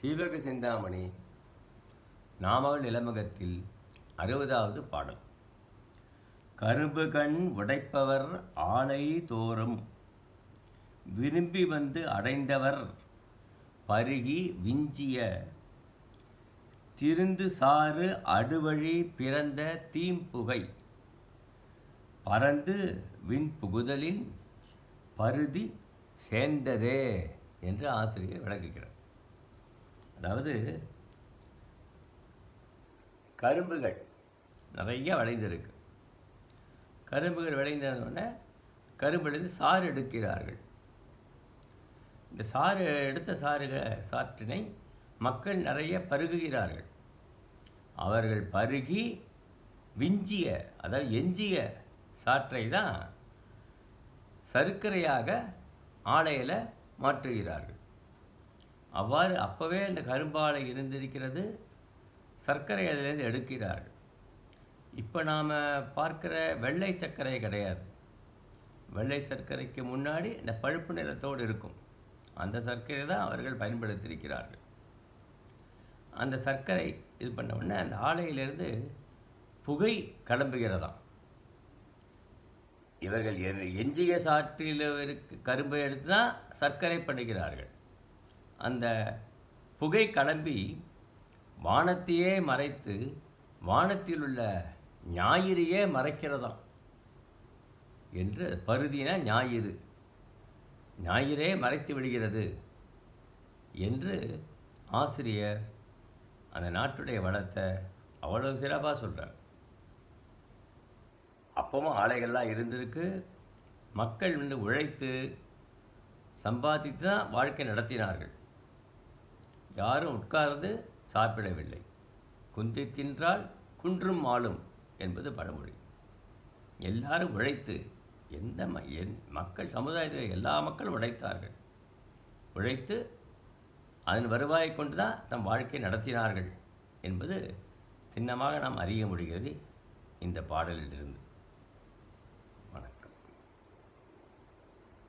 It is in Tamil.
சீவக சிந்தாமணி நாமகள் நிலமகத்தில் அறுபதாவது பாடல். கரும்பு கண் உடைப்பவர் ஆலை தோறும். விரும்பி வந்து அடைந்தவர் பருகி விஞ்சிய. திருந்து சாறு அடுவழி பிறந்த தீம்புகை. பறந்து விண் புகுதலின் பருதி சேர்ந்ததே என்று ஆசிரியர் விளக்குகிறார். அதாவது கரும்புகள் நிறைய விளைந்திருக்கு. கரும்புகள் விளைந்தவுடனே கரும்புலேருந்து சாறு எடுக்கிறார்கள். இந்த சாறு எடுத்த சாறுக சாற்றினை மக்கள் நிறைய பருகுகிறார்கள். அவர்கள் பருகி விஞ்சிய அதாவது எஞ்சிய சாற்றை தான் சர்க்கரையாக ஆலையில் மாற்றுகிறார்கள். அவ்வாறு அப்போவே அந்த கரும்பாலை இருந்திருக்கிறது. சர்க்கரை அதிலிருந்து எடுக்கிறார்கள். இப்போ நாம் பார்க்குற வெள்ளை சர்க்கரை கிடையாது. வெள்ளை சர்க்கரைக்கு முன்னாடி இந்த பழுப்பு நிறத்தோடு இருக்கும். அந்த சர்க்கரை தான் அவர்கள் பயன்படுத்தியிருக்கிறார்கள். அந்த சர்க்கரை இது பண்ண உடனே அந்த ஆலையிலிருந்து புகை கிளம்புகிறதாம். இவர்கள் எஞ்சிய சாற்றில் இருக்க கரும்பை எடுத்து தான் சர்க்கரை பண்ணுகிறார்கள். அந்த புகை கிளம்பி வானத்தையே மறைத்து வானத்தில் உள்ள ஞாயிறையே மறைக்கிறதாம் என்று பருதினா ஞாயிறு. ஞாயிறே மறைத்து விடுகிறது என்று ஆசிரியர் அந்த நாட்டுடைய வளத்தை அவ்வளவு சிறப்பாக சொல்கிறார் அப்பவும் ஆலைகள்லாம் இருந்திருக்கு. மக்கள் வந்து உழைத்து சம்பாதித்து தான் வாழ்க்கை நடத்தினார்கள். யாரும் உட்கார்ந்து சாப்பிடவில்லை. குந்தி தின்றால் குன்றும் ஆளும் என்பது பழமொழி. எல்லாரும் உழைத்து எந்த ம என் மக்கள் சமுதாயத்தில் எல்லா மக்களும் உழைத்தார்கள். உழைத்து அதன் வருவாயை கொண்டு தான் தம் வாழ்க்கை நடத்தினார்கள் என்பது சின்னமாக நாம் அறிய முடிகிறது இந்த பாடலிலிருந்து.